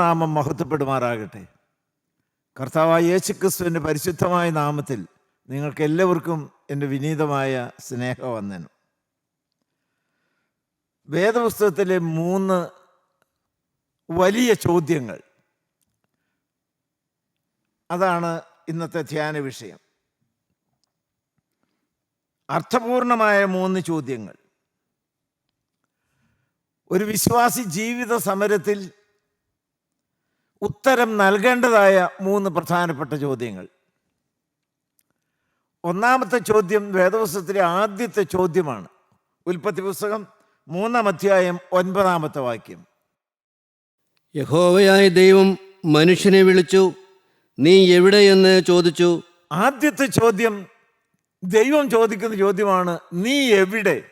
ദൈവനാമം മഹത്വപ്പെടുമാറാകട്ടെ. കർത്താവായ യേശുക്രിസ്തുവിന്റെ പരിശുദ്ധമായ നാമത്തിൽ നിങ്ങൾക്ക് എല്ലാവർക്കും എന്റെ വിനീതമായ സ്നേഹവന്ദനം. വേദപുസ്തകത്തിലെ മൂന്ന് വലിയ ചോദ്യങ്ങൾ. അതാണ് ഇന്നത്തെ ധ്യാന വിഷയം. അർത്ഥപൂർണമായ മൂന്ന് ചോദ്യങ്ങൾ. ഒരു വിശ്വാസി ജീവിത സമരത്തിൽ ഉത്തരം നൽകേണ്ടതായ മൂന്ന് പ്രധാനപ്പെട്ട ചോദ്യങ്ങൾ. ഒന്നാമത്തെ ചോദ്യം വേദപുസ്തകത്തിലെ ആദ്യത്തെ ചോദ്യമാണ്. ഉൽപ്പത്തി പുസ്തകം മൂന്നാം അധ്യായം ഒൻപതാമത്തെ വാക്യം. യഹോവയായ ദൈവം മനുഷ്യനെ വിളിച്ചു നീ എവിടെയെന്ന് ചോദിച്ചു? ആദ്യത്തെ ചോദ്യം ദൈവം ചോദിക്കുന്ന ചോദ്യമാണ് നീ എവിടെ?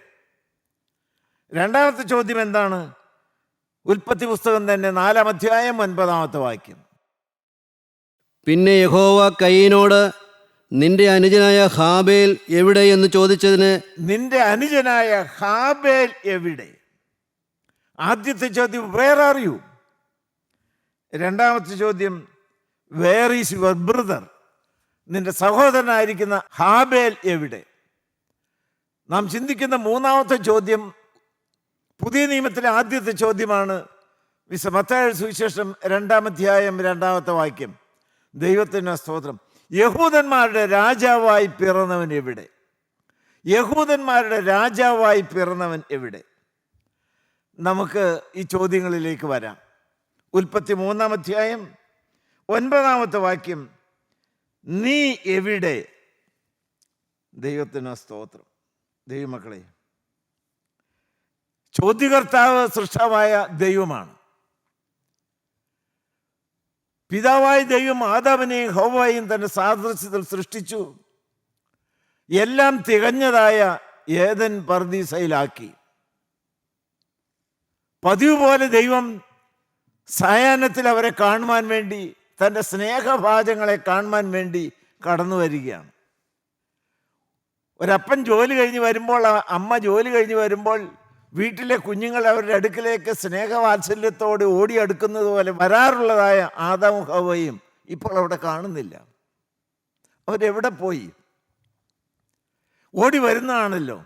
രണ്ടാമത്തെ ചോദ്യം എന്താണ് ഉൽപ്പത്തി പുസ്തകം തന്നെ നാലാം അധ്യായം ഒൻപതാമത്തെ വാക്യം. പിന്നെ യഹോവ കയ്യനോട് നിന്റെ അനുജനായ ഹാബേൽ എവിടെ? എന്ന് ചോദിച്ചതിന് നിന്റെ അനുജനായ ഹാബേൽ എവിടെ? ആദ്യത്തെ ചോദ്യം വേർ ആർ യു രണ്ടാമത്തെ ചോദ്യം വേർ ഈസ് യുവർ ബ്രദർ നിന്റെ സഹോദരനായിരിക്കുന്ന ഹാബേൽ എവിടെ? നാം ചിന്തിക്കുന്ന മൂന്നാമത്തെ ചോദ്യം പുതിയ നിയമത്തിലെ ആദ്യത്തെ ചോദ്യമാണ് വിശ മത്തായ സുവിശേഷം രണ്ടാമധ്യായം രണ്ടാമത്തെ വാക്യം. ദൈവത്തിന് സ്തോത്രം. യഹൂദന്മാരുടെ രാജാവായി പിറന്നവൻ എവിടെ? യഹൂദന്മാരുടെ രാജാവായി പിറന്നവൻ എവിടെ? നമുക്ക് ഈ ചോദ്യങ്ങളിലേക്ക് വരാം. ഉൽപ്പത്തി മൂന്നാം അധ്യായം ഒൻപതാമത്തെ വാക്യം. നീ എവിടെ? ദൈവത്തിന് സ്തോത്രം. ദൈവമക്കളെ ചോദ്യകർത്താവ് സൃഷ്ടാവായ ദൈവമാണ്. പിതാവായ ദൈവം ആദാവിനെയും ഹോവായും തന്റെ സാദൃശ്യത്തിൽ സൃഷ്ടിച്ചു. എല്ലാം തികഞ്ഞതായ ഏതൻ പർദീസയിലാക്കി. പതിവ് പോലെ ദൈവം സായാഹ്നത്തിൽ അവരെ കാണുവാൻ വേണ്ടി തന്റെ സ്നേഹഭാജങ്ങളെ കാണുവാൻ വേണ്ടി കടന്നു വരികയാണ്. ഒരപ്പൻ ജോലി കഴിഞ്ഞ് വരുമ്പോൾ അമ്മ ജോലി കഴിഞ്ഞ് വരുമ്പോൾ വീട്ടിലെ കുഞ്ഞുങ്ങൾ അവരുടെ അടുക്കിലേക്ക് സ്നേഹവാത്സല്യത്തോടെ ഓടിയെടുക്കുന്നത് പോലെ വരാറുള്ളതായ ആദാവും ഹവയും ഇപ്പോൾ അവിടെ കാണുന്നില്ല. അവരെവിടെ പോയി? ഓടി വരുന്നതാണല്ലോ.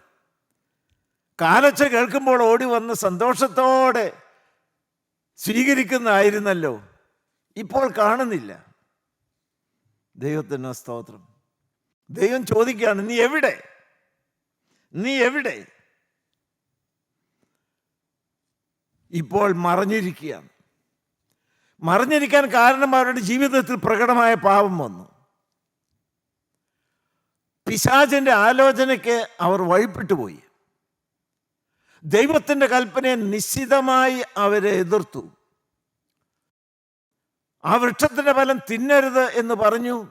കാലച്ച കേൾക്കുമ്പോൾ ഓടി വന്ന് സന്തോഷത്തോടെ സ്വീകരിക്കുന്നതായിരുന്നല്ലോ. ഇപ്പോൾ കാണുന്നില്ല. ദൈവത്തിന് സ്തോത്രം. ദൈവം ചോദിക്കുകയാണ് നീ എവിടെ? നീ എവിടെ? ഇപ്പോൾ മറഞ്ഞിരിക്കുകയാണ്. മറിഞ്ഞിരിക്കാൻ കാരണം അവരുടെ ജീവിതത്തിൽ പ്രകടമായ പാപം വന്നു. പിശാചിന്റെ ആലോചനയ്ക്ക് അവർ വഴിപ്പെട്ടു പോയി. ദൈവത്തിന്റെ കൽപ്പനയെ നിശ്ചിതമായി അവരെ എതിർത്തു. ആ വൃക്ഷത്തിന്റെ ഫലം തിന്നരുത് എന്ന് പറഞ്ഞു.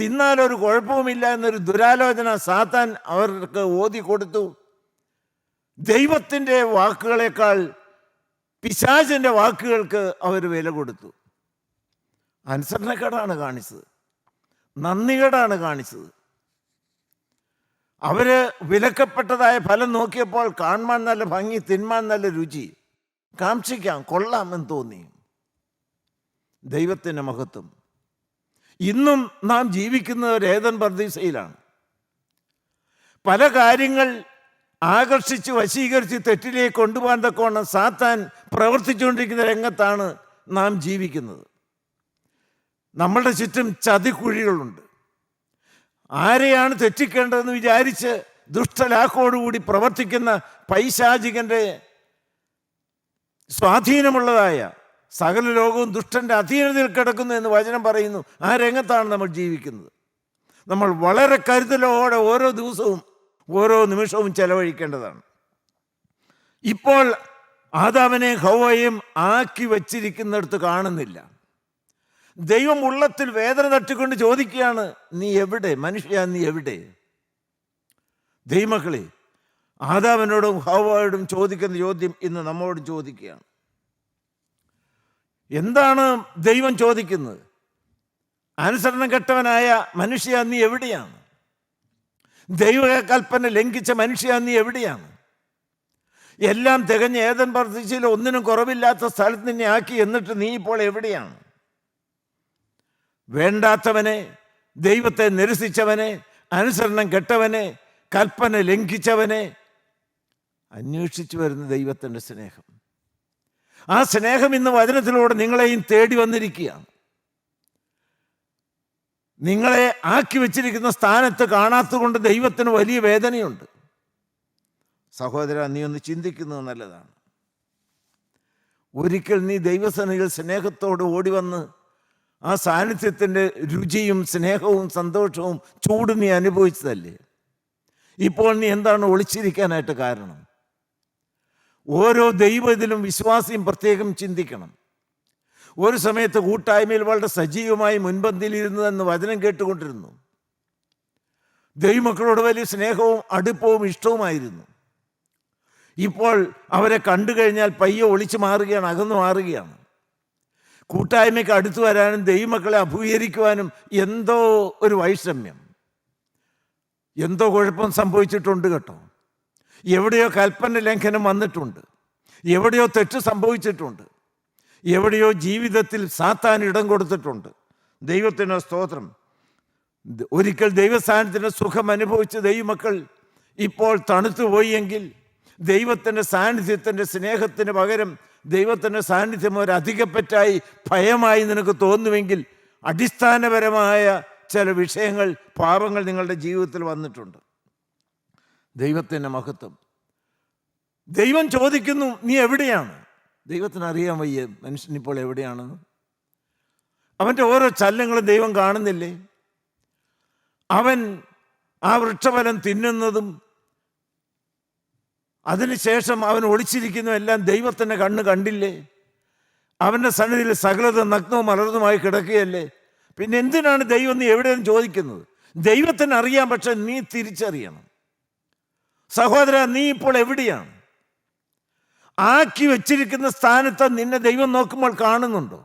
തിന്നാൽ ഒരു കുഴപ്പവുമില്ല എന്നൊരു ദുരാലോചന സാത്താൻ അവർക്ക് ഓതി കൊടുത്തു. ദൈവത്തിന്റെ വാക്കുകളേക്കാൾ പിശാചിന്റെ വാക്കുകൾക്ക് അവർ വില കൊടുത്തു. അനുസരണക്കേടാണ് കാണിച്ചത്. നന്ദികേടാണ് കാണിച്ചത്. അവർ വിലക്കപ്പെട്ടതായ ഫലം നോക്കിയപ്പോൾ കാണാൻ നല്ല ഭംഗി തിന്മാൻ നല്ല രുചി. കാക്ഷിക്കാം കൊള്ളാം എന്ന് തോന്നി. ദൈവത്തിന്റെ മഹത്വം. ഇന്നും നാം ജീവിക്കുന്നത് ഏതൻ പ്രതീക്ഷയിലാണ്. പല കാര്യങ്ങൾ ആകർഷിച്ച് വശീകരിച്ച് തെറ്റിലേക്ക് കൊണ്ടുപോകാൻ തക്കോണം സാത്താൻ പ്രവർത്തിച്ചുകൊണ്ടിരിക്കുന്ന രംഗത്താണ് നാം ജീവിക്കുന്നത്. നമ്മളുടെ ചുറ്റും ചതിക്കുഴികളുണ്ട്. ആരെയാണ് തെറ്റിക്കേണ്ടതെന്ന് വിചാരിച്ച് ദുഷ്ടലാക്കോടുകൂടി പ്രവർത്തിക്കുന്ന പൈശാചികന്റെ സ്വാധീനമുള്ളതായ സകല ലോകവും ദുഷ്ടന്റെ അധീനതയിൽ കിടക്കുന്നു എന്ന് വചനം പറയുന്നു. ആ രംഗത്താണ് നമ്മൾ ജീവിക്കുന്നത്. നമ്മൾ വളരെ കരുതലോടെ ഓരോ ദിവസവും ഓരോ നിമിഷവും ചെലവഴിക്കേണ്ടതാണ്. ഇപ്പോൾ ആദാവിനെ ഹൗവയും ആക്കി വച്ചിരിക്കുന്നിടത്ത് കാണുന്നില്ല. ദൈവം ഉള്ളത്തിൽ വേദന തട്ടിക്കൊണ്ട് ചോദിക്കുകയാണ് നീ എവിടെ? മനുഷ്യ നീ എവിടെ? ദൈവമക്കളെ ആദാവിനോടും ഹൗവയോടും ചോദിക്കുന്ന ചോദ്യം ഇന്ന് നമ്മോടും ചോദിക്കുകയാണ്. എന്താണ് ദൈവം ചോദിക്കുന്നത്? അനുസരണം കെട്ടവനായ മനുഷ്യ നീ എവിടെയാണ്? ദൈവകൽപ്പന ലംഘിച്ച മനുഷ്യ നീ എവിടെയാണ്? എല്ലാം തികഞ്ഞ ഏതൻ പ്രതീക്ഷയിൽ ഒന്നിനും കുറവില്ലാത്ത സ്ഥലത്ത് നിന്നെ ആക്കി എന്നിട്ട് നീ ഇപ്പോൾ എവിടെയാണ്? വേണ്ടാത്തവനെ ദൈവത്തെ നിരസിച്ചവനെ അനുസരണം കെട്ടവനെ കൽപ്പന ലംഘിച്ചവനെ അന്വേഷിച്ചു വരുന്ന ദൈവത്തിന്റെ സ്നേഹം. ആ സ്നേഹം ഇന്ന് വചനത്തിലൂടെ നിങ്ങളെയും തേടി വന്നിരിക്കുകയാണ്. നിങ്ങളെ ആക്കി വെച്ചിരിക്കുന്ന സ്ഥാനത്ത് കാണാത്തതുകൊണ്ട് ദൈവത്തിന് വലിയ വേദനയുണ്ട്. സഹോദര നീ ഒന്ന് ചിന്തിക്കുന്നത് നല്ലതാണ്. ഒരിക്കൽ നീ ദൈവസനയിൽ സ്നേഹത്തോട് ഓടി വന്ന് ആ സാന്നിധ്യത്തിന്റെ രുചിയും സ്നേഹവും സന്തോഷവും ചൂട് നീ അനുഭവിച്ചതല്ലേ? ഇപ്പോൾ നീ എന്താണ് ഒളിച്ചിരിക്കാനായിട്ട് കാരണം? ഓരോ ദൈവത്തിലും വിശ്വാസിയും പ്രത്യേകം ചിന്തിക്കണം. ഒരു സമയത്ത് കൂട്ടായ്മയിൽ വളരെ സജീവമായി മുൻപന്തിയിലിരുന്നതെന്ന് വചനം കേട്ടുകൊണ്ടിരുന്നു. ദൈവമക്കളോട് വലിയ സ്നേഹവും അടുപ്പവും ഇഷ്ടവുമായിരുന്നു. ഇപ്പോൾ അവരെ കണ്ടു കഴിഞ്ഞാൽ പയ്യെ ഒളിച്ചു മാറുകയാണ് അകന്നു മാറുകയാണ്. കൂട്ടായ്മയ്ക്ക് അടുത്തു വരാനും ദൈവമക്കളെ അഭൂകരിക്കുവാനും എന്തോ ഒരു വൈഷമ്യം. എന്തോ കുഴപ്പം സംഭവിച്ചിട്ടുണ്ട് കേട്ടോ. എവിടെയോ കൽപ്പന ലംഘനം വന്നിട്ടുണ്ട്. എവിടെയോ തെറ്റ് സംഭവിച്ചിട്ടുണ്ട്. എവിടെയോ ജീവിതത്തിൽ സാത്താൻ ഇടം കൊടുത്തിട്ടുണ്ട്. ദൈവത്തിന് സ്തോത്രം. ഒരിക്കൽ ദൈവസ്ഥാനത്തിന്റെ സുഖം അനുഭവിച്ച ദൈവമക്കൾ ഇപ്പോൾ തണുത്തു പോയെങ്കിൽ ദൈവത്തിന്റെ സാന്നിധ്യത്തിന്റെ സ്നേഹത്തിന് പകരം ദൈവത്തിന്റെ സാന്നിധ്യം ഒരു അധികപ്പറ്റായി ഭയമായി നിനക്ക് തോന്നുമെങ്കിൽ അടിസ്ഥാനപരമായ ചില വിഷയങ്ങൾ പാപങ്ങൾ നിങ്ങളുടെ ജീവിതത്തിൽ വന്നിട്ടുണ്ട്. ദൈവത്തിന്റെ മഹത്വം. ദൈവം ചോദിക്കുന്നു നീ എവിടെയാണ്? ദൈവത്തിന് അറിയാൻ വയ്യ മനുഷ്യൻ ഇപ്പോൾ എവിടെയാണെന്ന് അവന്റെ ഓരോ ചലനങ്ങളും ദൈവം കാണുന്നില്ലേ? അവൻ ആ വൃക്ഷഫലം തിന്നുന്നതും അതിനുശേഷം അവൻ ഒളിച്ചിരിക്കുന്നതെല്ലാം ദൈവത്തിന്റെ കണ്ണ് കണ്ടില്ലേ? അവന്റെ സന്നിധിയിൽ സകലത നഗ്നവും മലർന്നുമായി കിടക്കുകയല്ലേ? പിന്നെ എന്തിനാണ് ദൈവം നീ എവിടെയെന്ന് ചോദിക്കുന്നത്? ദൈവത്തിന് അറിയാം പക്ഷെ നീ തിരിച്ചറിയണം. സഹോദര നീ ഇപ്പോൾ എവിടെയാണ്? ആക്കി വെച്ചിരിക്കുന്ന സ്ഥാനത്ത് നിന്നെ ദൈവം നോക്കുമ്പോൾ കാണുന്നുണ്ടോ?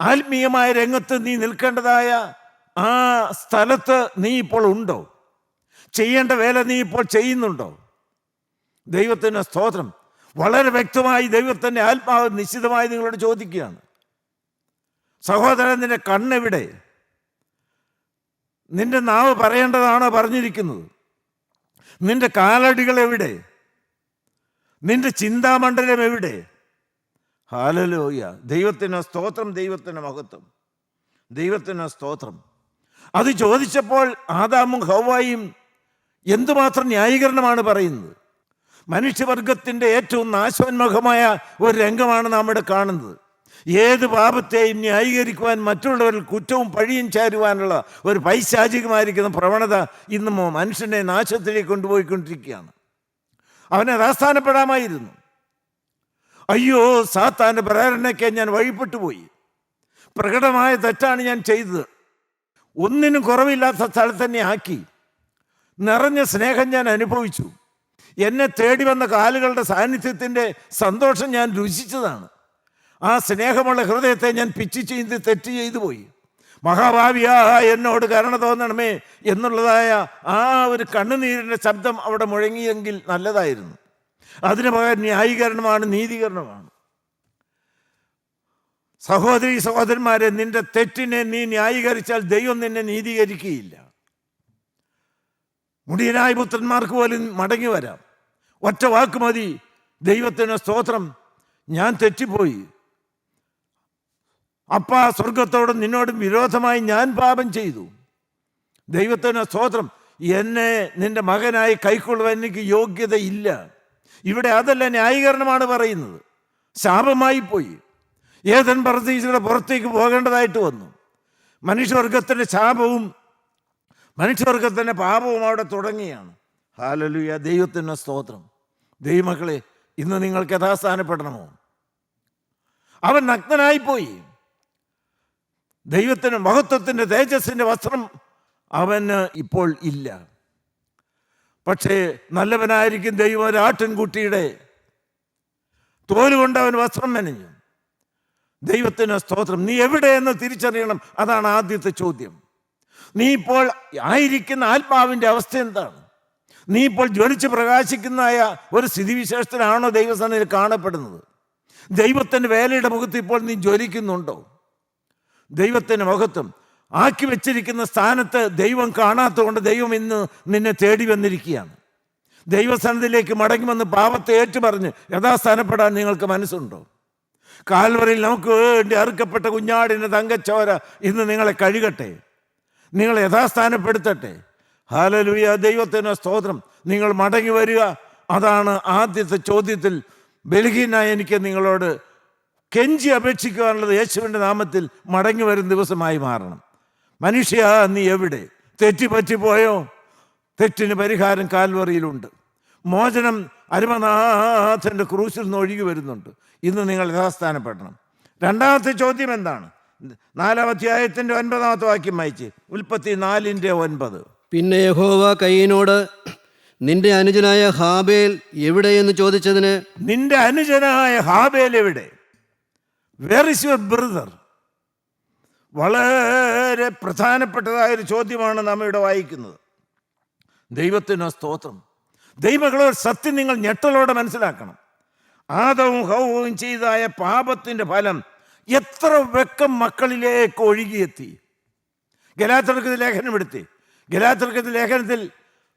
ആത്മീയമായ രംഗത്ത് നീ നിൽക്കേണ്ടതായ ആ സ്ഥലത്ത് നീ ഇപ്പോൾ ഉണ്ടോ? ചെയ്യേണ്ട വേല നീ ഇപ്പോൾ ചെയ്യുന്നുണ്ടോ? ദൈവത്തിന് സ്തോത്രം. വളരെ വ്യക്തമായി ദൈവത്തിന്റെ ആത്മാവ് നിശ്ചിതമായി നിങ്ങളോട് ചോദിക്കുകയാണ്. സഹോദരൻ നിന്റെ കണ്ണെവിടെ? നിന്റെ നാവ് പറയേണ്ടതാണോ പറഞ്ഞിരിക്കുന്നത്? നിന്റെ കാലടികൾ എവിടെ? നിന്റെ ചിന്താമണ്ഡലം എവിടെ? ഹാലലോയ. ദൈവത്തിന് സ്തോത്രം ദൈവത്തിന് മഹത്വം. ദൈവത്തിന് സ്തോത്രം. അത് ചോദിച്ചപ്പോൾ ആദാമും ഹൗവായും എന്തുമാത്രം ന്യായീകരണമാണ് പറയുന്നത്? മനുഷ്യവർഗത്തിന്റെ ഏറ്റവും നാശോന്മുഖമായ ഒരു രംഗമാണ് നാം ഇവിടെ കാണുന്നത്. ഏത് പാപത്തെയും ന്യായീകരിക്കുവാൻ മറ്റുള്ളവരിൽ കുറ്റവും പഴിയും ചാരുവാനുള്ള ഒരു പൈശാചികമായിരിക്കുന്ന പ്രവണത ഇന്നും മനുഷ്യനെ നാശത്തിലേക്ക് കൊണ്ടുപോയിക്കൊണ്ടിരിക്കുകയാണ്. അവനെ അതാസ്ഥാനപ്പെടാമായിരുന്നു അയ്യോ സാത്താന്റെ പ്രേരണയ്ക്ക് ഞാൻ വഴിപ്പെട്ടുപോയി. പ്രകടമായ തെറ്റാണ് ഞാൻ ചെയ്തത്. ഒന്നിനും കുറവില്ലാത്ത സ്ഥലത്ത് തന്നെ ആക്കി. നിറഞ്ഞ സ്നേഹം ഞാൻ അനുഭവിച്ചു. എന്നെ തേടി വന്ന കാലുകളുടെ സാന്നിധ്യത്തിന്റെ സന്തോഷം ഞാൻ രുചിച്ചതാണ്. ആ സ്നേഹമുള്ള ഹൃദയത്തെ ഞാൻ പിച്ചു ചെയ്ത് തെറ്റ് ചെയ്തു പോയി മഹാഭാവിയാ എന്നോട് കരുണ തോന്നണമേ എന്നുള്ളതായ ആ ഒരു കണ്ണുനീരിന്റെ ശബ്ദം അവിടെ മുഴങ്ങിയെങ്കിൽ നല്ലതായിരുന്നു. അതിന് പകരം ന്യായീകരണമാണ് നീതീകരണമാണ്. സഹോദരി സഹോദരന്മാരെ നിന്റെ തെറ്റിനെ നീ ന്യായീകരിച്ചാൽ ദൈവം നിന്നെ നീതീകരിക്കുകയില്ല. മുടിയനായ പുത്രന്മാർക്ക് പോലും മടങ്ങി വരാം. ഒറ്റ വാക്ക് മതി. ദൈവത്തിന് സ്തോത്രം. ഞാൻ തെറ്റിപ്പോയി. അപ്പ സ്വർഗത്തോടും നിന്നോടും വിരോധമായി ഞാൻ പാപം ചെയ്തു. ദൈവത്തിന് സ്തോത്രം. എന്നെ നിന്റെ മകനായി കൈക്കൊള്ളുവാൻ എനിക്ക് യോഗ്യതയില്ല. ഇവിടെ അതല്ല ന്യായീകരണമാണ് പറയുന്നത്. ശാപമായി പോയി. ഏതൻ പ്രതീക്ഷയുടെ പുറത്തേക്ക് പോകേണ്ടതായിട്ട് വന്നു. മനുഷ്യവർഗത്തിന്റെ ശാപവും മനുഷ്യവർഗത്തിന്റെ പാപവും അവിടെ തുടങ്ങിയാണ്. ഹാലലുയ ദൈവത്തിന്റെ സ്തോത്രം. ദൈവമക്കളെ ഇന്ന് നിങ്ങൾക്ക് യഥാസ്ഥാനപ്പെടണമോ? അവൻ നഗ്നനായിപ്പോയി ദൈവത്തിന് മഹത്വത്തിന്റെ തേജസ്സിന്റെ വസ്ത്രം അവന് ഇപ്പോൾ ഇല്ല. പക്ഷേ നല്ലവനായിരിക്കും ദൈവം ഒരു ആട്ടിൻകുട്ടിയുടെ. തോലുകൊണ്ട് അവൻ വസ്ത്രം മെനഞ്ഞു. ദൈവത്തിന് സ്തോത്രം. നീ എവിടെയെന്ന് തിരിച്ചറിയണം. അതാണ് ആദ്യത്തെ ചോദ്യം. നീ ഇപ്പോൾ ആയിരിക്കുന്ന ആത്മാവിന്റെ അവസ്ഥ എന്താണ്? നീ ഇപ്പോൾ ജ്വലിച്ച് പ്രകാശിക്കുന്നതായ ഒരു സ്ഥിതിവിശേഷത്തിലാണോ ദൈവസന്നിധിയിൽ കാണപ്പെടുന്നത്? ദൈവത്തിന്റെ വേലയുടെ മുഖത്ത് ഇപ്പോൾ നീ ജ്വലിക്കുന്നുണ്ടോ? ദൈവത്തിന്റെ മുഖത്തും ആക്കി വെച്ചിരിക്കുന്ന സ്ഥാനത്ത് ദൈവം കാണാത്തതുകൊണ്ട് ദൈവം ഇന്ന് നിന്നെ തേടി വന്നിരിക്കുകയാണ്. ദൈവസ്ഥാനത്തിലേക്ക് മടങ്ങി വന്ന് പാപത്തെ ഏറ്റുപറഞ്ഞ് യഥാസ്ഥാനപ്പെടാൻ നിങ്ങൾക്ക് മനസ്സുണ്ടോ? കാൽവറിയിൽ നമുക്ക് വേണ്ടി അറുക്കപ്പെട്ട കുഞ്ഞാടിന്റെ തങ്കച്ചോര ഇന്ന് നിങ്ങളെ കഴുകട്ടെ. നിങ്ങളെ യഥാസ്ഥാനപ്പെടുത്തട്ടെ. ഹാലലുയ ദൈവത്തിന് സ്തോത്രം. നിങ്ങൾ മടങ്ങി വരിക. അതാണ് ആദ്യത്തെ ചോദ്യത്തിൽ ബലഹീനായ എനിക്ക് നിങ്ങളോട് കെഞ്ചി അപേക്ഷിക്കുവാനുള്ളത് യേശുവിന്റെ നാമത്തിൽ മടങ്ങി വരും ദിവസമായി മാറണം. മനുഷ്യ നീ എവിടെ? തെറ്റിപ്പറ്റിപ്പോയോ തെറ്റിന് പരിഹാരം കാൽവറിയിലുണ്ട്. മോചനം അരുമനാഥന്റെ ക്രൂശിൽ നിന്ന് ഒഴുകി വരുന്നുണ്ട്. ഇന്ന് നിങ്ങൾ യഥാസ്ഥാനപ്പെടണം. രണ്ടാമത്തെ ചോദ്യം എന്താണ്? നാലാം അധ്യായത്തിന്റെ ഒൻപതാമത്തെ വാക്യം വായിച്ച് ഉൽപ്പത്തി നാലിന്റെ ഒൻപത്. പിന്നെ യഹോവ കൈനോട് നിന്റെ അനുജനായ ഹാബേൽ എവിടെയെന്ന് ചോദിച്ചതിന് നിന്റെ അനുജനായ ഹാബേൽ എവിടെ? വേർ ഇസ് യുവർ ബ്രദർ വളരെ പ്രധാനപ്പെട്ടതായ ഒരു ചോദ്യമാണ് നാം ഇവിടെ വായിക്കുന്നത്. ദൈവത്തിന് സ്തോത്രം. ദൈവങ്ങളെ സത്യം നിങ്ങൾ ഞെട്ടലോടെ മനസ്സിലാക്കണം. ആദവും ഹൗവും ചെയ്തായ പാപത്തിന്റെ ഫലം എത്ര വെക്കം മക്കളിലേക്ക് ഒഴുകിയെത്തി. ഗലാത്തർക്കത് ലേഖനമെടുത്തി ഗലാത്തർക്കത്തിൽ ഗലാത്തർക്കത് ലേഖനത്തിൽ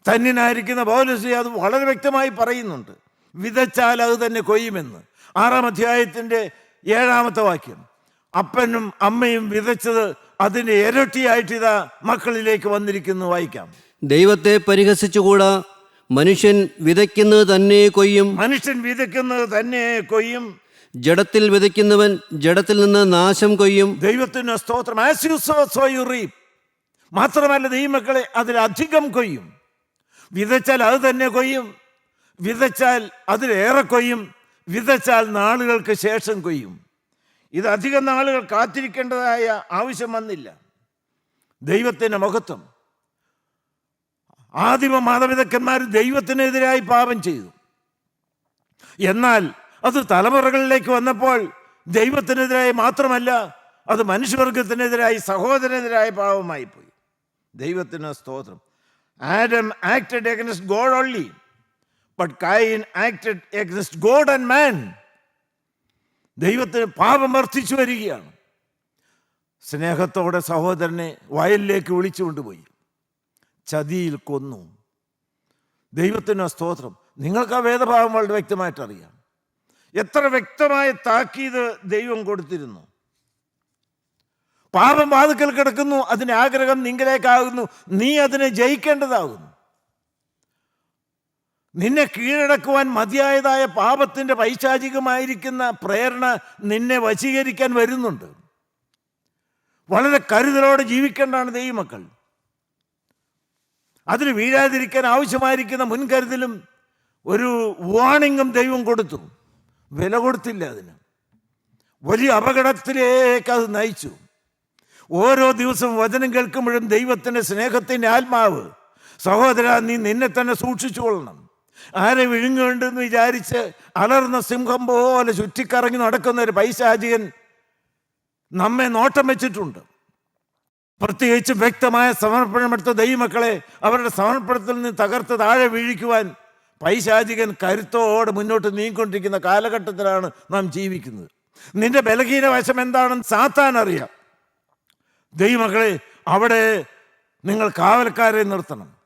തന്നിനായിരിക്കുന്ന പൗലസി അത് വളരെ വ്യക്തമായി പറയുന്നുണ്ട്. വിതച്ചാൽ അത് തന്നെ കൊയ്യുമെന്ന്. ആറാം അധ്യായത്തിന്റെ ഏഴാമത്തെ വാക്യം. അപ്പനും അമ്മയും വിതച്ചത് അതിന്റെ ഇരട്ടിയായിട്ട് ഇതാ മക്കളിലേക്ക് വന്നിരിക്കുന്നു വായിക്കാം. ദൈവത്തെ പരിഹസിച്ചുകൂടാ? മനുഷ്യൻ വിതയ്ക്കുന്നത് തന്നെ കൊയ്യും. മനുഷ്യൻ വിതയ്ക്കുന്നത് തന്നെ കൊയ്യും. ജഡത്തിൽ വിതയ്ക്കുന്നവൻ ജഡത്തിൽ നിന്ന് നാശം കൊയ്യും. ദൈവത്തിന് സ്തോത്രം. മാത്രമല്ല ദൈവമക്കളെ അതിലധികം കൊയ്യും. വിതച്ചാൽ അത് തന്നെ കൊയ്യും. വിതച്ചാൽ അതിലേറെ കൊയ്യും. വിതച്ചാൽ നാളുകൾക്ക് ശേഷം കൊയ്യും. ഇത് നാളുകൾ കാത്തിരിക്കേണ്ടതായ ആവശ്യം വന്നില്ല. ദൈവത്തിന്റെ മഹത്വം. ആദിമ മാതാപിതാക്കന്മാർ ദൈവത്തിനെതിരായി പാപം ചെയ്തു. എന്നാൽ അത് തലമുറകളിലേക്ക് വന്നപ്പോൾ ദൈവത്തിനെതിരായി മാത്രമല്ല അത് മനുഷ്യവർഗത്തിനെതിരായി സഹോദരനെതിരായ പാപമായി പോയി ദൈവത്തിന് സ്തോത്രം. Adam acted against God only but Cain acted against God and man ദൈവത്തിന് പാപം വർദ്ധിച്ചു വരികയാണ്. സ്നേഹത്തോടെ സഹോദരനെ വയലിലേക്ക് വിളിച്ചു കൊണ്ടുപോയി. ചതിയിൽ കൊന്നു. ദൈവത്തിന് സ്തോത്രം. നിങ്ങൾക്ക് ആ വേദഭാവം വളരെ വ്യക്തമായിട്ട് അറിയാം. എത്ര വ്യക്തമായ താക്കീത് ദൈവം കൊടുത്തിരുന്നു. പാപം വാതുക്കൽ കിടക്കുന്നു അതിന്റെ ആഗ്രഹം നിങ്കിലേക്കാകുന്നു നീ അതിനെ ജയിക്കേണ്ടതാകുന്നു. നിന്നെ കീഴടക്കുവാൻ മതിയായതായ പാപത്തിന്റെ പൈശാചികമായിരിക്കുന്ന പ്രേരണ നിന്നെ വശീകരിക്കാൻ വരുന്നുണ്ട്. വളരെ കരുതലോടെ ജീവിക്കേണ്ടാണ് ദൈവമക്കൾ. അതിന് വീഴാതിരിക്കാൻ ആവശ്യമായിരിക്കുന്ന മുൻകരുതലും ഒരു വാണിങ്ങും ദൈവം കൊടുത്തു. വില കൊടുത്തില്ല അതിന്. വലിയ അപകടത്തിലേക്ക് അത് നയിച്ചു. ഓരോ ദിവസവും വചനം കേൾക്കുമ്പോഴും ദൈവത്തിന്റെ സ്നേഹത്തിന്റെ ആത്മാവ് സഹോദര നീ നിന്നെ തന്നെ സൂക്ഷിച്ചുകൊള്ളണം. ആരെ വിഴുങ്ങുണ്ടെന്ന് വിചാരിച്ച് അലർന്ന സിംഹം പോലെ ചുറ്റിക്കറങ്ങി നടക്കുന്ന ഒരു പൈശാചികൻ നമ്മെ നോട്ടം വെച്ചിട്ടുണ്ട്. പ്രത്യേകിച്ച് വ്യക്തമായ സമർപ്പണമെടുത്ത ദൈവമക്കളെ അവരുടെ സമർപ്പണത്തിൽ നിന്ന് തകർത്ത് താഴെ വീഴിക്കുവാൻ പൈശാചികൻ കരുത്തോടെ മുന്നോട്ട് നീങ്ങിക്കൊണ്ടിരിക്കുന്ന കാലഘട്ടത്തിലാണ് നാം ജീവിക്കുന്നത്. നിന്റെ ബലഹീന വശം എന്താണെന്ന് സാത്താൻ അറിയാം. ദൈവമക്കളെ അവിടെ നിങ്ങൾ കാവൽക്കാരെ നിർത്തണം.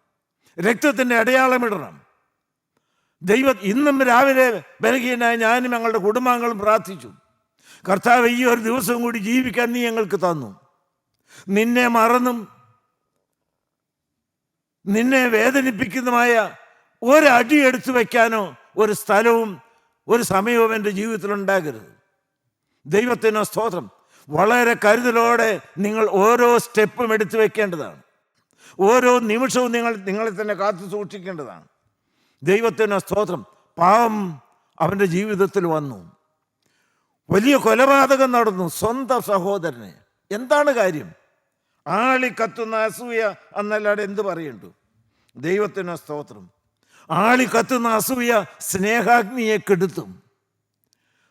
രക്തത്തിന്റെ അടയാളമിടണം ദൈവ ഇന്നും രാവിലെ ബലഹീനായി ഞാനും ഞങ്ങളുടെ കുടുംബാംഗങ്ങളും പ്രാർത്ഥിച്ചു. കർത്താവ് ഈ ഒരു ദിവസം കൂടി ജീവിക്കാൻ നീ ഞങ്ങൾക്ക് തന്നു. നിന്നെ മറന്നും നിന്നെ വേദനിപ്പിക്കുന്നതുമായ ഒരടി എടുത്തു വയ്ക്കാനോ ഒരു സ്ഥലവും ഒരു സമയവും എന്റെ ജീവിതത്തിൽ ഉണ്ടാകരുത്. ദൈവത്തിനോ സ്തോത്രം. വളരെ കരുതലോടെ നിങ്ങൾ ഓരോ സ്റ്റെപ്പും എടുത്തു വയ്ക്കേണ്ടതാണ്. ഓരോ നിമിഷവും നിങ്ങൾ നിങ്ങളെ തന്നെ കാത്തു സൂക്ഷിക്കേണ്ടതാണ്. ദൈവത്തിനോ സ്തോത്രം. പാവം അവന്റെ ജീവിതത്തിൽ വന്നു. വലിയ കൊലപാതകം നടന്നു സ്വന്തം സഹോദരനെ. എന്താണ് കാര്യം? ആളി കത്തുന്ന അസൂയ എന്നല്ലാതെ എന്ത് പറയണ്ടു? ദൈവത്തിന് സ്തോത്രം. ആളി കത്തുന്ന അസൂയ സ്നേഹാഗ്നിയെ കെടുത്തും.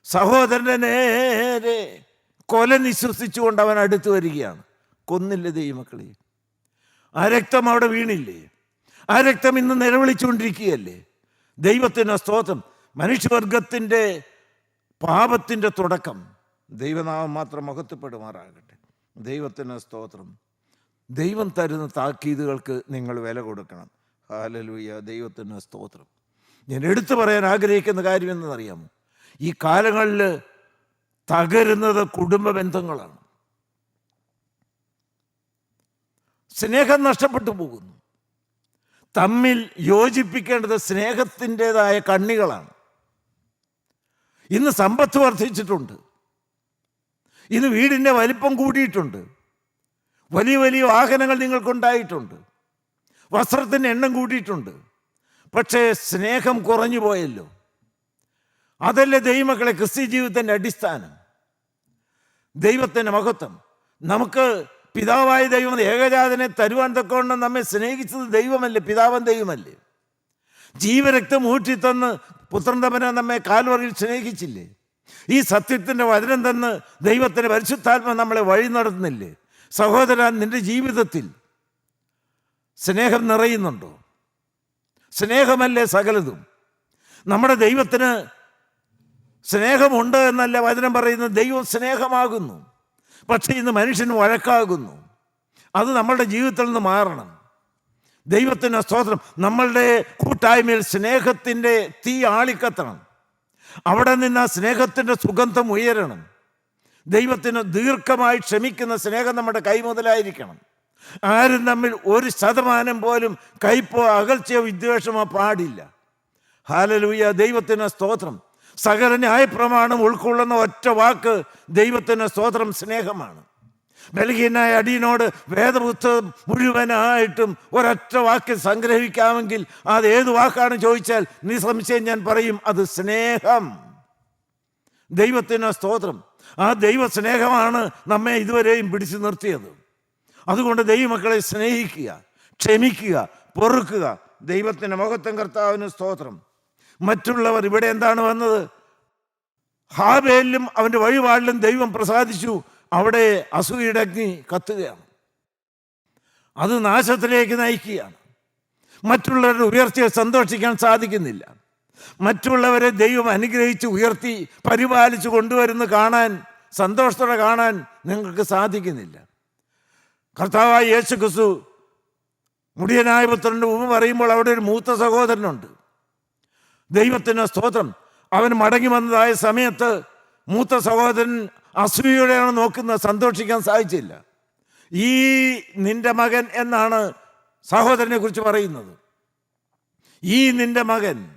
സഹോദരന്റെ നേരെ കൊല നിശ്വസിച്ചുകൊണ്ട് അവൻ അടുത്ത് വരികയാണ്. കൊന്നില്ല ദൈവമക്കളെ? ആ രക്തം അവിടെ വീണില്ലേ? ആ രക്തം ഇന്ന് നിലവിളിച്ചുകൊണ്ടിരിക്കുകയല്ലേ? ദൈവത്തിന് സ്തോത്രം മനുഷ്യവർഗത്തിന്റെ പാപത്തിന്റെ തുടക്കം ദൈവനാമം മാത്രം മഹത്വപ്പെടുമാറാകട്ടെ. ദൈവത്തിന് സ്തോത്രം ദൈവം തരുന്ന താക്കീതുകൾക്ക് നിങ്ങൾ വില കൊടുക്കണം. ഹാലലൂയ ദൈവത്തിന് സ്തോത്രം. ഞാൻ എടുത്തു പറയാൻ ആഗ്രഹിക്കുന്ന കാര്യം എന്തെന്നറിയാമോ ഈ കാലങ്ങളിൽ തകരുന്നത് കുടുംബ ബന്ധങ്ങളാണ് സ്നേഹം നഷ്ടപ്പെട്ടു പോകുന്നു. തമ്മിൽ യോജിപ്പിക്കേണ്ടത് സ്നേഹത്തിന്റെതായ കണ്ണികളാണ്. ഇന്ന് സമ്പത്ത് വർദ്ധിച്ചിട്ടുണ്ട്. ഇന്ന് വീടിന്റെ വലിപ്പം കൂടിയിട്ടുണ്ട്. വലിയ വലിയ വാഹനങ്ങൾ നിങ്ങൾക്കുണ്ടായിട്ടുണ്ട്. വസ്ത്രത്തിന്റെ എണ്ണം കൂടിയിട്ടുണ്ട്. പക്ഷേ സ്നേഹം കുറഞ്ഞു പോയല്ലോ. അതല്ലേ ദൈവമക്കളെ ക്രിസ്ത്യ ജീവിതത്തിന്റെ അടിസ്ഥാനം? ദൈവത്തിന്റെ മഹത്വം. നമുക്ക് പിതാവായ ദൈവം ഏകജാതനെ തരുവാൻ തക്കവണ്ണം നമ്മെ സ്നേഹിച്ചത് ദൈവമല്ലേ? പിതാവൻ ദൈവമല്ലേ? ജീവരക്തം ഊറ്റിത്തന്ന് പുത്രൻ തമ്മനെ നമ്മെ കാൽവറിയിൽ സ്നേഹിച്ചില്ലേ? ഈ സത്യത്തിന്റെ വചനം തന്ന് ദൈവത്തിന്റെ പരിശുദ്ധാത്മ നമ്മളെ വഴി നടത്തുന്നില്ലേ? സഹോദര നിന്റെ ജീവിതത്തിൽ സ്നേഹം നിറയുന്നുണ്ടോ? സ്നേഹമല്ലേ സകലതും? നമ്മുടെ ദൈവത്തിന് സ്നേഹമുണ്ട് എന്നല്ല വചനം പറയുന്നത്. ദൈവം സ്നേഹമാകുന്നു. പക്ഷേ ഇന്ന് മനുഷ്യൻ വഴക്കാകുന്നു. അത് നമ്മളുടെ ജീവിതത്തിൽ നിന്ന് മാറണം. ദൈവത്തിന്റെ സ്തോത്രം നമ്മളുടെ കൂട്ടായ്മയിൽ സ്നേഹത്തിന്റെ തീ ആളിക്കത്തണം. അവിടെ നിന്ന് ആ സ്നേഹത്തിന്റെ സുഗന്ധം ഉയരണം. ദൈവത്തിന് ദീർഘമായി ക്ഷമിക്കുന്ന സ്നേഹം നമ്മുടെ കൈമുതലായിരിക്കണം ആരും തമ്മിൽ ഒരു ശതമാനം പോലും കയ്പോ അകൽച്ചയോ വിദ്വേഷമോ പാടില്ല. ഹാലലൂയ ദൈവത്തിന് സ്തോത്രം. സകല ന്യായപ്രമാണം ഉൾക്കൊള്ളുന്ന ഒറ്റ വാക്ക് ദൈവത്തിന് സ്തോത്രം സ്നേഹമാണ്. ബലഹീനായ അടിയനോട് വേദപുസ്തകം മുഴുവനായിട്ടും ഒരൊറ്റ വാക്ക് സംഗ്രഹിക്കാമെങ്കിൽ അത് ഏത് വാക്കാണ് ചോദിച്ചാൽ നിസ്സംശയം ഞാൻ പറയും അത് സ്നേഹം. ദൈവത്തിന് സ്തോത്രം. ആ ദൈവ സ്നേഹമാണ് നമ്മെ ഇതുവരെയും പിടിച്ചു നിർത്തിയത്. അതുകൊണ്ട് ദൈവമക്കളെ സ്നേഹിക്കുക ക്ഷമിക്കുക പൊറുക്കുക. ദൈവത്തിന്റെ മഹത്വം കർത്താവിന് സ്തോത്രം. മറ്റുള്ളവർ ഇവിടെ എന്താണ് വന്നത്? ഹാബേലിലും അവന്റെ വഴിപാടിലും ദൈവം പ്രസാദിച്ചു. അവിടെ അസൂയയുടെ അഗ്നി കത്തുകയാണ്. അത് നാശത്തിലേക്ക് നയിക്കുകയാണ്. മറ്റുള്ളവരുടെ ഉയർച്ചയെ സന്തോഷിക്കാൻ സാധിക്കുന്നില്ല. മറ്റുള്ളവരെ ദൈവം അനുഗ്രഹിച്ച് ഉയർത്തി പരിപാലിച്ചു കൊണ്ടുവരുന്ന കാണാൻ സന്തോഷത്തോടെ കാണാൻ നിങ്ങൾക്ക് സാധിക്കുന്നില്ല. കർത്താവായ യേശു ക്രിസ്തു മുടിയനായ പുത്രന്റെ ഉമ്മ പറയുമ്പോൾ അവിടെ ഒരു മൂത്ത സഹോദരനുണ്ട്. ദൈവത്തിന് സ്തോത്രം. അവൻ മടങ്ങി വന്നതായ സമയത്ത് മൂത്ത സഹോദരൻ അസൂയയോടെയാണ് നോക്കുന്നത് സന്തോഷിക്കാൻ സാധിച്ചില്ല. ഈ നിന്റെ മകൻ എന്നാണ് സഹോദരനെ കുറിച്ച് പറയുന്നത്. ഈ നിന്റെ മകൻ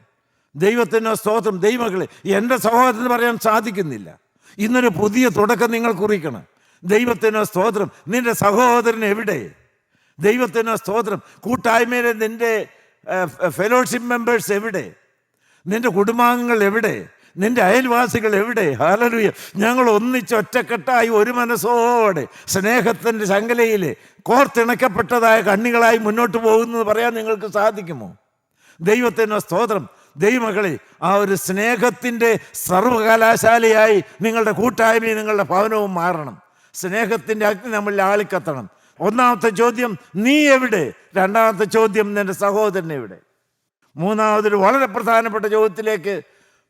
ദൈവത്തിന് സ്തോത്രം. ദൈവമക്കളെ എന്റെ സഹോദരൻ പറയാൻ സാധിക്കുന്നില്ല. ഇന്നൊരു പുതിയ തുടക്കം നിങ്ങൾ കുറിക്കണം. ദൈവത്തിന് സ്തോത്രം. നിന്റെ സഹോദരൻ എവിടെ? ദൈവത്തിന് സ്തോത്രം. കൂട്ടായ്മയിലെ നിന്റെ ഫെലോഷിപ്പ് മെമ്പേഴ്സ് എവിടെ? നിന്റെ കുടുംബാംഗങ്ങൾ എവിടെ? നിന്റെ അയൽവാസികൾ എവിടെ? ഹാലലുയ ഞങ്ങൾ ഒന്നിച്ച് ഒറ്റക്കെട്ടായി ഒരു മനസ്സോടെ സ്നേഹത്തിന്റെ ശങ്കലയിൽ കോർത്തിണക്കപ്പെട്ടതായ കണ്ണികളായി മുന്നോട്ട് പോകുന്നത് പറയാൻ നിങ്ങൾക്ക് സാധിക്കുമോ? ദൈവത്തിന് സ്തോത്രം. ദൈവമകളെ ആ ഒരു സ്നേഹത്തിന്റെ സർവകലാശാലയായി നിങ്ങളുടെ കൂട്ടായ്മയും നിങ്ങളുടെ ഭവനവും മാറണം. സ്നേഹത്തിന്റെ അഗ്നി നമ്മളിൽ ആളിക്കത്തണം. ഒന്നാമത്തെ ചോദ്യം നീ എവിടെ? രണ്ടാമത്തെ ചോദ്യം നിന്റെ സഹോദരൻ എവിടെ? മൂന്നാമതൊരു വളരെ പ്രധാനപ്പെട്ട ചോദ്യത്തിലേക്ക്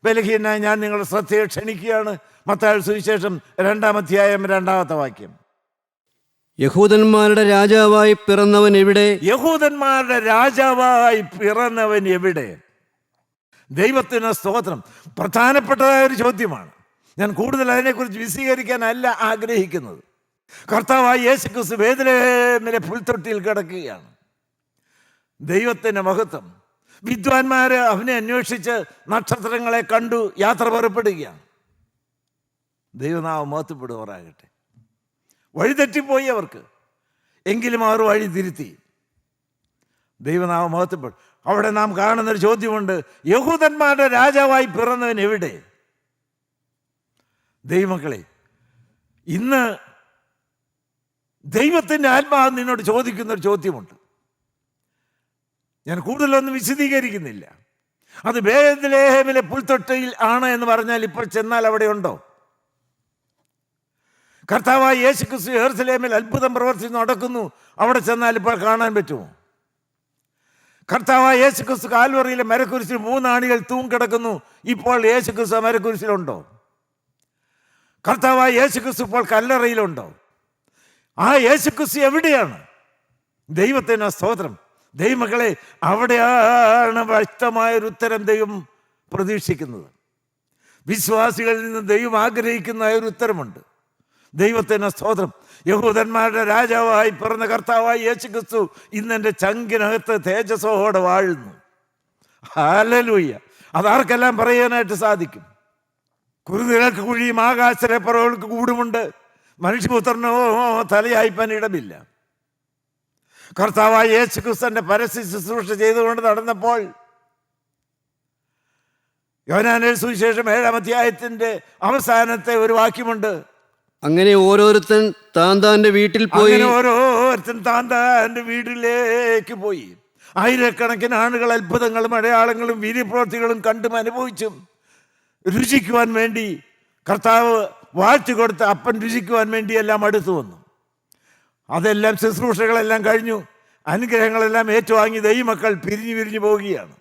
ബലഹീനായി ഞാൻ നിങ്ങളുടെ ശ്രദ്ധയെ ക്ഷണിക്കുകയാണ്. മത്തായ സുവിശേഷം രണ്ടാം അധ്യായം രണ്ടാമത്തെ വാക്യം. യഹൂദന്മാരുടെ രാജാവായി പിറന്നവൻ എവിടെ? യഹൂദന്മാരുടെ രാജാവായി പിറന്നവൻ എവിടെ? ദൈവത്തിന് സ്തോത്രം. പ്രധാനപ്പെട്ടതായ ഒരു ചോദ്യമാണ്. ഞാൻ കൂടുതൽ അതിനെക്കുറിച്ച് വിശദീകരിക്കാനല്ല ആഗ്രഹിക്കുന്നത്. കർത്താവായി യേശുക്രിസ്തു വേദനയിലെ പുൽത്തൊട്ടിയിൽ കിടക്കുകയാണ്. ദൈവത്തിന്റെ മഹത്വം വിദ്വാൻമാർ അവനെ അന്വേഷിച്ച് നക്ഷത്രങ്ങളെ കണ്ടു യാത്ര പുറപ്പെടുകയാണ്. ദൈവനാമം മോത്തപ്പെടുവറാകട്ടെ വഴിതെറ്റിപ്പോയി അവർക്ക്. എങ്കിലും അവർ വഴി തിരുത്തി. ദൈവനാമം മോത്തപ്പെടും അവിടെ നാം കാണുന്നൊരു ചോദ്യമുണ്ട് യഹൂദന്മാരുടെ രാജാവായി പിറന്നവൻ എവിടെ? ദൈവമക്കളെ ഇന്ന് ദൈവത്തിന്റെ ആത്മാവ് നിന്നോട് ചോദിക്കുന്നൊരു ചോദ്യമുണ്ട്. ഞാൻ കൂടുതലൊന്നും വിശദീകരിക്കുന്നില്ല. അത് ബേദലേഹമിലെ പുൽത്തൊട്ടയിൽ ആണ് എന്ന് പറഞ്ഞാൽ ഇപ്പോൾ ചെന്നാൽ അവിടെ ഉണ്ടോ? കർത്താവായ യേശു ക്രിസ്തു എർസലേമിൽ അത്ഭുതം പ്രവർത്തിച്ച് നടക്കുന്നു. അവിടെ ചെന്നാൽ ഇപ്പോൾ കാണാൻ പറ്റുമോ? കർത്താവായ യേശു ക്രിസ്തു കാൽവറിയിലെ മരക്കുരിശിൽ മൂന്നാണികൾ തൂങ്ങിക്കിടക്കുന്നു. ഇപ്പോൾ യേശു ക്രിസ്തു മരക്കുരിശിലുണ്ടോ? കർത്താവായ യേശു ക്രിസ്തു ഇപ്പോൾ കല്ലറയിലുണ്ടോ? ആ യേശു ക്രിസ്തു എവിടെയാണ്? ദൈവത്തിന് സ്തോത്രം. ദൈവമക്കളെ അവിടെയാണ് വ്യക്തമായൊരു ഉത്തരം ദൈവം പ്രതീക്ഷിക്കുന്നത്. വിശ്വാസികളിൽ നിന്ന് ദൈവം ആഗ്രഹിക്കുന്ന ഒരു ഉത്തരമുണ്ട്. ദൈവത്തിന് സ്തോത്രം. യഹൂദന്മാരുടെ രാജാവായി പിറന്ന കർത്താവായി യേശു ക്രിസ്തു ഇന്ന് എന്റെ ചങ്കിനകത്ത് തേജസ്സോടെ വാഴുന്നു. ഹാലലൂയ്യ അതാർക്കെല്ലാം പറയാനായിട്ട് സാധിക്കും? കുരുനിരക്ക് കുഴിയും ആകാശരപ്പറകൾക്ക് കൂടുമുണ്ട്. മനുഷ്യപുത്രനോ തലയായിപ്പാൻ ഇടമില്ല. കർത്താവായ യേശു ക്രിസ്തുവിന്റെ പരസ്യ ശുശ്രൂഷ ചെയ്തുകൊണ്ട് നടന്നപ്പോൾ യോനാനൽ സുവിശേഷം ഏഴാം അധ്യായത്തിന്റെ അവസാനത്തെ ഒരു വാക്യമുണ്ട്. അങ്ങനെ ഓരോരുത്തൻ താൻ താന്റെ വീട്ടിൽ പോയി. ഓരോരുത്തൻ താൻ താന്റെ വീട്ടിലേക്ക് പോയി. ആയിരക്കണക്കിന് ആളുകൾ അത്ഭുതങ്ങളും അടയാളങ്ങളും വീര്യപ്രവൃത്തികളും കണ്ടും അനുഭവിച്ചും രുചിക്കുവാൻ വേണ്ടി കർത്താവ് വാഴ്ച കൊടുത്ത് അപ്പൻ രുചിക്കുവാൻ വേണ്ടിയെല്ലാം അടുത്തു വന്നു അതെല്ലാം ശുശ്രൂഷകളെല്ലാം കഴിഞ്ഞു. അനുഗ്രഹങ്ങളെല്ലാം ഏറ്റുവാങ്ങി ദൈവമക്കൾ പിരിഞ്ഞു പിരിഞ്ഞു പോവുകയാണ്.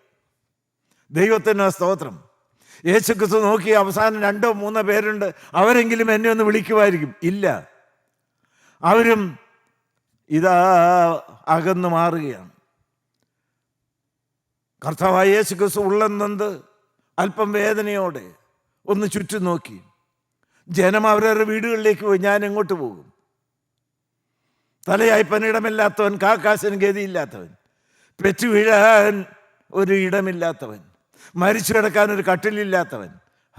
ദൈവത്തിന് സ്തോത്രം. യേശു ക്രിസ്തു നോക്കി അവസാനം രണ്ടോ മൂന്നോ പേരുണ്ട്. അവരെങ്കിലും എന്നെ ഒന്ന് വിളിക്കുമായിരിക്കും. ഇല്ല. അവരും ഇതാ അകന്നു മാറുകയാണ്. കർത്താവായ യേശു ക്രിസ്തു ഉള്ളെന്നത് അല്പം വേദനയോടെ ഒന്ന് ചുറ്റും നോക്കി. ജനം അവരവരുടെ വീടുകളിലേക്ക് പോയി. ഞാൻ എങ്ങോട്ട് പോകും? തലയായി പനിടമില്ലാത്തവൻ കാക്കാശന് ഗതിയില്ലാത്തവൻ. പെറ്റു വീഴാൻ ഒരു ഇടമില്ലാത്തവൻ. മരിച്ചു കിടക്കാൻ ഒരു കട്ടിലില്ലാത്തവൻ.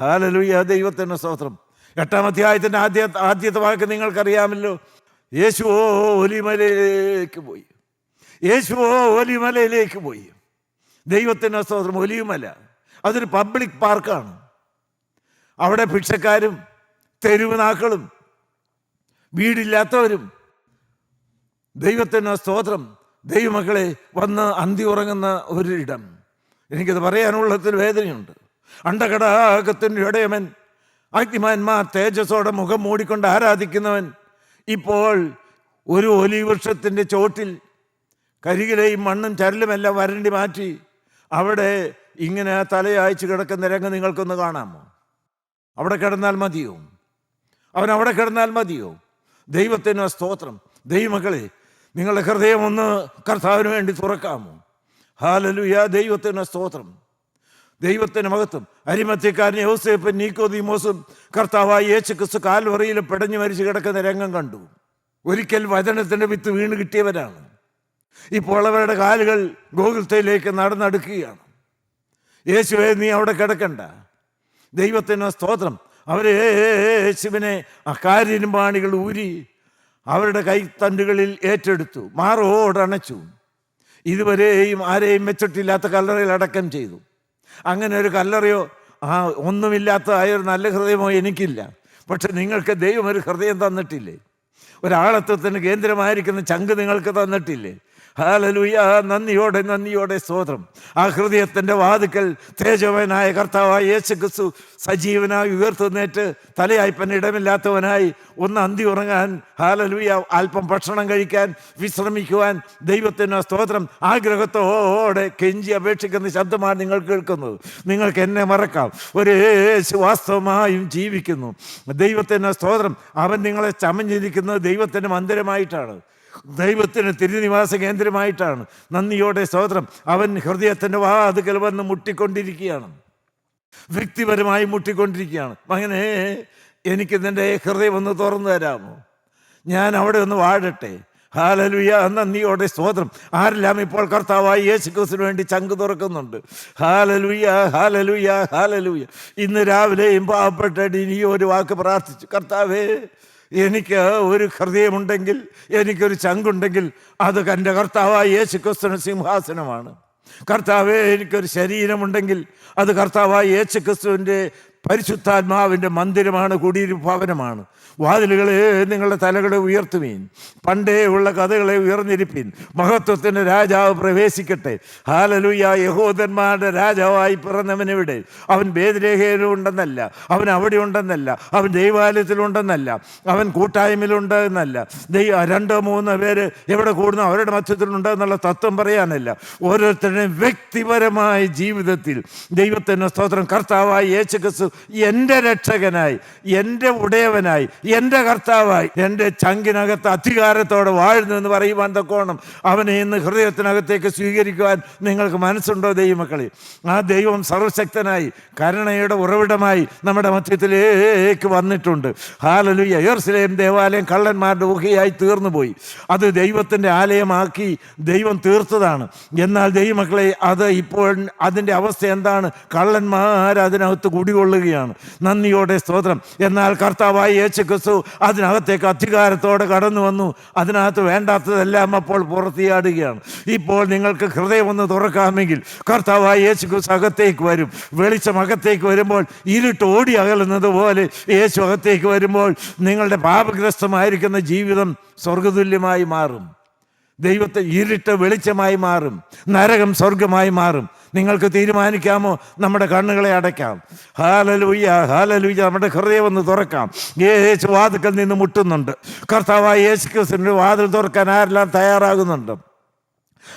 ഹാലലുയ്യ ദൈവത്തിന്റെ സ്തോത്രം. എട്ടാം അധ്യായത്തിന്റെ ആദ്യ ആദ്യത്തെ വാക്ക് നിങ്ങൾക്കറിയാമല്ലോ. യേശുവോ ഒലിമലയിലേക്ക് പോയി. യേശുവോ ഒലിമലയിലേക്ക് പോയി. ദൈവത്തിന്റെ സ്തോത്രം ഒലിയുമല അതൊരു പബ്ലിക് പാർക്കാണ്. അവിടെ ഭിക്ഷക്കാരും തെരുവ് നാക്കളും വീടില്ലാത്തവരും ദൈവത്തിന് സ്തോത്രം. ദൈവമക്കളെ വന്ന് അന്തി ഉറങ്ങുന്ന ഒരിടം. എനിക്കത് പറയാനുള്ളതിൽ വേദനയുണ്ട്. അണ്ടകടാകത്തിന്റെ ഇടയമൻ അഗ്നിമാന്മാർ തേജസ്സോടെ മുഖം മൂടിക്കൊണ്ട് ആരാധിക്കുന്നവൻ ഇപ്പോൾ ഒരു ഒലിവൃക്ഷത്തിന്റെ ചോട്ടിൽ കരികിലെയും മണ്ണും ചരലുമെല്ലാം വരണ്ടി മാറ്റി അവിടെ ഇങ്ങനെ തലയായ്ച്ച് കിടക്കുന്ന രംഗം നിങ്ങൾക്കൊന്ന് കാണാമോ? അവിടെ കിടന്നാൽ മതിയോ? അവൻ അവിടെ കിടന്നാൽ മതിയോ? ദൈവത്തിന് സ്തോത്രം. ദൈവമക്കളെ നിങ്ങളുടെ ഹൃദയം ഒന്ന് കർത്താവിന് വേണ്ടി തുറക്കാമോ ഹാലലുയ ദൈവത്തിന് സ്തോത്രം ദൈവത്തിന് മഹത്വം അരിമത്യക്കാരൻ യോസേപ്പൻ നീക്കോദീമോസും കർത്താവായ യേശു ക്രിസ്തു കാൽവറിയിൽ പെടഞ്ഞു മരിച്ചു കിടക്കുന്ന രംഗം കണ്ടു ഒരിക്കൽ വചനത്തിന്റെ വിത്ത് വീണ് കിട്ടിയവരാണ് ഇപ്പോൾ അവരുടെ കാലുകൾ ഗോകുൽത്തയിലേക്ക് നടന്നെടുക്കുകയാണ് യേശുവെ നീ അവിടെ കിടക്കണ്ട ദൈവത്തിന് സ്തോത്രം അവരെ യേശുവിനെ ആ പാണികൾ ഊരി അവരുടെ കൈത്തണ്ടുകളിൽ ഏറ്റെടുത്തു മാറോടണച്ചു. ഇതുവരെയും ആരെയും വെച്ചിട്ടില്ലാത്ത കല്ലറയിൽ അടക്കം ചെയ്തു. അങ്ങനെ ഒരു കല്ലറയോ ആ ഒന്നുമില്ലാത്തതായ ഒരു നല്ല ഹൃദയമോ എനിക്കില്ല. പക്ഷെ നിങ്ങൾക്ക് ദൈവം ഒരു ഹൃദയം തന്നിട്ടില്ലേ? ഒരാളത്വത്തിന് കേന്ദ്രമായിരിക്കുന്ന ചങ്ക് നിങ്ങൾക്ക് തന്നിട്ടില്ലേ? ഹാലലുയ നന്ദിയോടെ നന്ദിയോടെ സ്തോത്രം. ആ ഹൃദയത്തിന്റെ വാതുക്കൽ തേജവനായ കർത്താവായ യേശു ക്രിസ്തു സജീവനായി ഉയർത്തുന്നേറ്റ് തലയായ്പൻ ഇടമില്ലാത്തവനായി ഒന്ന് അന്തി ഉറങ്ങാൻ ഹാലലുയ അല്പം ഭക്ഷണം കഴിക്കാൻ വിശ്രമിക്കുവാൻ ദൈവത്തിന് സ്തോത്രം. ആഗ്രഹത്തോടെ കെഞ്ചി അപേക്ഷിക്കുന്ന ശബ്ദമാണ് നിങ്ങൾ കേൾക്കുന്നത്. നിങ്ങൾക്ക് എന്നെ മറക്കാം. ഒരു യേശു വാസ്തവമായും ജീവിക്കുന്നു. ദൈവത്തിന് സ്തോത്രം. അവൻ നിങ്ങളെ ചമഞ്ഞിരിക്കുന്നത് ദൈവത്തിന്റെ മന്ദിരമായിട്ടാണ്. ദൈവത്തിന് തിരുനിവാസ കേന്ദ്രമായിട്ടാണ്. നന്ദിയോടെ സ്തോത്രം. അവൻ ഹൃദയത്തിന്റെ വാതുക്കൽ വന്ന് മുട്ടിക്കൊണ്ടിരിക്കുകയാണ്. വ്യക്തിപരമായി മുട്ടിക്കൊണ്ടിരിക്കുകയാണ്. അങ്ങനെ എനിക്ക് നിന്റെ ഹൃദയം ഒന്ന് തുറന്നു തരാമോ? ഞാൻ അവിടെ ഒന്ന് വാഴട്ടെ. ഹാലലുയ നന്ദിയോടെ സ്തോത്രം. ആരെല്ലാം ഇപ്പോൾ കർത്താവായി യേശു ക്രിസ്തുവിന് വേണ്ടി ചങ്ക് തുറക്കുന്നുണ്ട്? ഹാലലുയ ഹാലലുയ ഹാലലുയ. ഇന്ന് രാവിലെയും പാവപ്പെട്ടടി ഇനി ഒരു വാക്ക് പ്രാർത്ഥിച്ചു. കർത്താവേ എനിക്ക് ഒരു ഹൃദയമുണ്ടെങ്കിൽ എനിക്കൊരു ചങ്കുണ്ടെങ്കിൽ അത് എന്റെ കർത്താവായ യേശു ക്രിസ്തുവിന് സിംഹാസനമാണ്. കർത്താവെ എനിക്കൊരു ശരീരമുണ്ടെങ്കിൽ അത് കർത്താവായ യേശു ക്രിസ്തുവിന്റെ പരിശുദ്ധാത്മാവിന്റെ മന്ദിരമാണ് ഭവനമാണ്. വാതിലുകളെ നിങ്ങളുടെ തലകളെ ഉയർത്തുവീൻ. പണ്ടേ ഉള്ള കഥകളെ ഉയർന്നിരിപ്പീൻ. മഹത്വത്തിന്റെ രാജാവ് പ്രവേശിക്കട്ടെ. ഹാലലുയ യഹോദന്മാരുടെ രാജാവായി പിറന്നവനെവിടെ. അവൻ ഭേദരേഖയിലുണ്ടെന്നല്ല അവൻ അവിടെ ഉണ്ടെന്നല്ല അവൻ ദൈവാലയത്തിലുണ്ടെന്നല്ല അവൻ കൂട്ടായ്മയിലുണ്ട് എന്നല്ല. ദൈവ രണ്ടോ മൂന്നോ പേര് എവിടെ കൂടുന്നു അവരുടെ മധ്യത്തിലുണ്ട് എന്നുള്ള തത്വം പറയാനല്ല. ഓരോരുത്തരുടെയും വ്യക്തിപരമായ ജീവിതത്തിൽ ദൈവത്തിന്റെ സ്തോത്രം. കർത്താവായി യേശുക്രിസ്തു എന്റെ രക്ഷകനായി എന്റെ ഉടയവനായി എന്റെ കർത്താവായി എന്റെ ചങ്കിനകത്ത് അധികാരത്തോടെ വാഴുന്നു എന്ന് പറയുവാൻ തക്കോണം അവനെ ഇന്ന് ഹൃദയത്തിനകത്തേക്ക് സ്വീകരിക്കുവാൻ നിങ്ങൾക്ക് മനസ്സുണ്ടോ ദൈവമക്കളെ? ആ ദൈവം സർവശക്തനായി കരുണയുടെ ഉറവിടമായി നമ്മുടെ മധ്യത്തിലേക്ക് വന്നിട്ടുണ്ട്. ഹാലലുയ. യെർസലേം ദേവാലയം കള്ളന്മാരുടെ ഊഹയായി തീർന്നുപോയി. അത് ദൈവത്തിന്റെ ആലയമാക്കി ദൈവം തീർത്തതാണ്. എന്നാൽ ദൈവമക്കളെ അത് ഇപ്പോൾ അതിന്റെ അവസ്ഥ എന്താണ്? കള്ളന്മാർ അതിനകത്ത് കുടികൊള്ളുകയാണ് നന്ദിയോടെ സ്തോത്രം. എന്നാൽ കർത്താവായി യേശു ക്രിസ്തു അതിനകത്തേക്ക് അധികാരത്തോടെ കടന്നു വന്നു. അതിനകത്ത് വേണ്ടാത്തതെല്ലാം അപ്പോൾ പുറത്തിയാടുകയാണ്. ഇപ്പോൾ നിങ്ങൾക്ക് ഹൃദയം ഒന്ന് തുറക്കാമെങ്കിൽ കർത്താവായി യേശു ക്രിസ്തു അകത്തേക്ക് വരും. വെളിച്ചം അകത്തേക്ക് വരുമ്പോൾ ഇരുട്ട് ഓടി അകലുന്നത് പോലെ യേശു അകത്തേക്ക് വരുമ്പോൾ നിങ്ങളുടെ പാപഗ്രസ്തമായിരിക്കുന്ന ജീവിതം സ്വർഗതുല്യമായി മാറും. ദൈവത്തെ ഇരുട്ട് വെളിച്ചമായി മാറും. നരകം സ്വർഗമായി മാറും. നിങ്ങൾക്ക് തീരുമാനിക്കാമോ? നമ്മുടെ കണ്ണുകളെ അടയ്ക്കാം. ഹാലലുയ്യ ഹാലലുയ്യ നമ്മുടെ ഹൃദയം ഒന്ന് തുറക്കാം. യേശു വാതുക്കൽ നിന്ന് മുട്ടുന്നുണ്ട്. കർത്താവായ യേശു ക്രിസ്തുവിന്റെ വാതിൽ തുറക്കാൻ ആരെല്ലാം തയ്യാറാകുന്നുണ്ട്?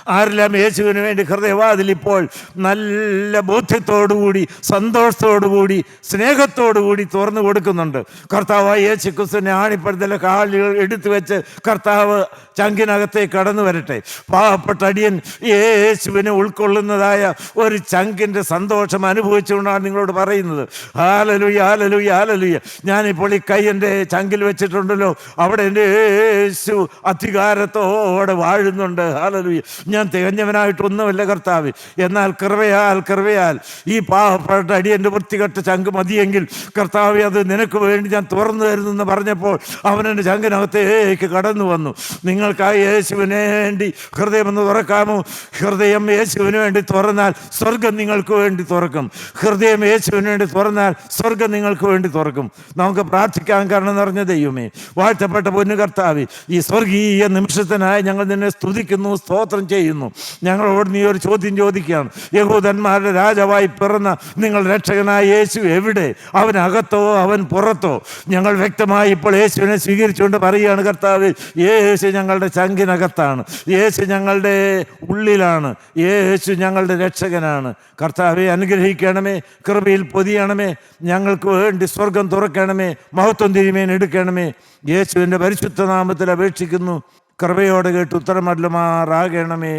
ആരെല്ലാം യേശുവിന് വേണ്ടി ഹൃദയവാതിൽ ഇപ്പോൾ നല്ല ബോധ്യത്തോടുകൂടി സന്തോഷത്തോടുകൂടി സ്നേഹത്തോടുകൂടി തുറന്നു കൊടുക്കുന്നുണ്ട്. കർത്താവായ യേശു ക്രിസ്തുവിനെ ആണിപ്പഴത്തിലെ കാലുകൾ എടുത്തു വെച്ച് കർത്താവ് ചങ്കിനകത്തേക്ക് കടന്നു വരട്ടെ. പാവപ്പെട്ട അടിയൻ യേശുവിനെ ഉൾക്കൊള്ളുന്നതായ ഒരു ചങ്കിന്റെ സന്തോഷം അനുഭവിച്ചുകൊണ്ടാണ് നിങ്ങളോട് പറയുന്നത്. ഹാലലുയ ഹാലലുയ ഹാലലുയ. ഞാനിപ്പോൾ ഈ കൈ എന്റെ ചങ്കിൽ വെച്ചിട്ടുണ്ടല്ലോ. അവിടെ എന്റെ യേശു അധികാരത്തോടെ വാഴുന്നുണ്ട്. ഹാലലുയ. ഞാൻ തികഞ്ഞവനായിട്ടൊന്നുമല്ല കർത്താവ്. എന്നാൽ കൃപയാൽ കൃപയാൽ ഈ പാവപ്പെട്ട അടിയന്റെ വൃത്തികെട്ട ചങ്ക് മതിയെങ്കിൽ കർത്താവ് അത് നിനക്ക് വേണ്ടി ഞാൻ തുറന്നു തരുന്നെന്ന് പറഞ്ഞപ്പോൾ അവനെന്റെ ചങ്കിനകത്തേക്ക് കടന്നു വന്നു. നിങ്ങൾക്കായി യേശുവിന് വേണ്ടി ഹൃദയമൊന്ന് തുറക്കാമോ? ഹൃദയം യേശുവിന് വേണ്ടി തുറന്നാൽ സ്വർഗം നിങ്ങൾക്ക് വേണ്ടി തുറക്കും. ഹൃദയം യേശുവിന് വേണ്ടി തുറന്നാൽ സ്വർഗം നിങ്ങൾക്ക് വേണ്ടി തുറക്കും. നമുക്ക് പ്രാർത്ഥിക്കാൻ കാരണം നിറഞ്ഞ ദൈവമേ വാഴ്ത്തപ്പെട്ട പൊന്നു കർത്താവ് ഈ സ്വർഗീയ നിമിഷത്തിനായി ഞങ്ങൾ നിന്നെ സ്തുതിക്കുന്നു സ്തോത്രം ചെയ്യുന്നു. ഞങ്ങളോട് നീ ഒരു ചോദ്യം ചോദിക്കുകയാണ്. യഹൂദന്മാരുടെ രാജാവായി പിറന്ന നിങ്ങൾ രക്ഷകനായ യേശു എവിടെ? അവൻ അകത്തോ അവൻ പുറത്തോ? ഞങ്ങൾ വ്യക്തമായി ഇപ്പോൾ യേശുവിനെ സ്വീകരിച്ചുകൊണ്ട് പറയുകയാണ് കർത്താവ് യേശു ഞങ്ങളുടെ ചങ്കിനകത്താണ്. യേശു ഞങ്ങളുടെ ഉള്ളിലാണ്. യേശു ഞങ്ങളുടെ രക്ഷകനാണ്. കർത്താവെ അനുഗ്രഹിക്കണമേ കൃപയിൽ പൊതിയണമേ ഞങ്ങൾക്ക് വേണ്ടി സ്വർഗം തുറക്കണമേ മഹത്വം തിരുമേൻ എടുക്കണമേ. യേശുവിന്റെ പരിശുദ്ധ നാമത്തിൽ അപേക്ഷിക്കുന്നു. കൃപയോടെ കേട്ട് ഉത്തരമല്ലമാറാകണമേ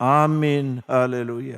ആമീൻ. ഹാലലൂയ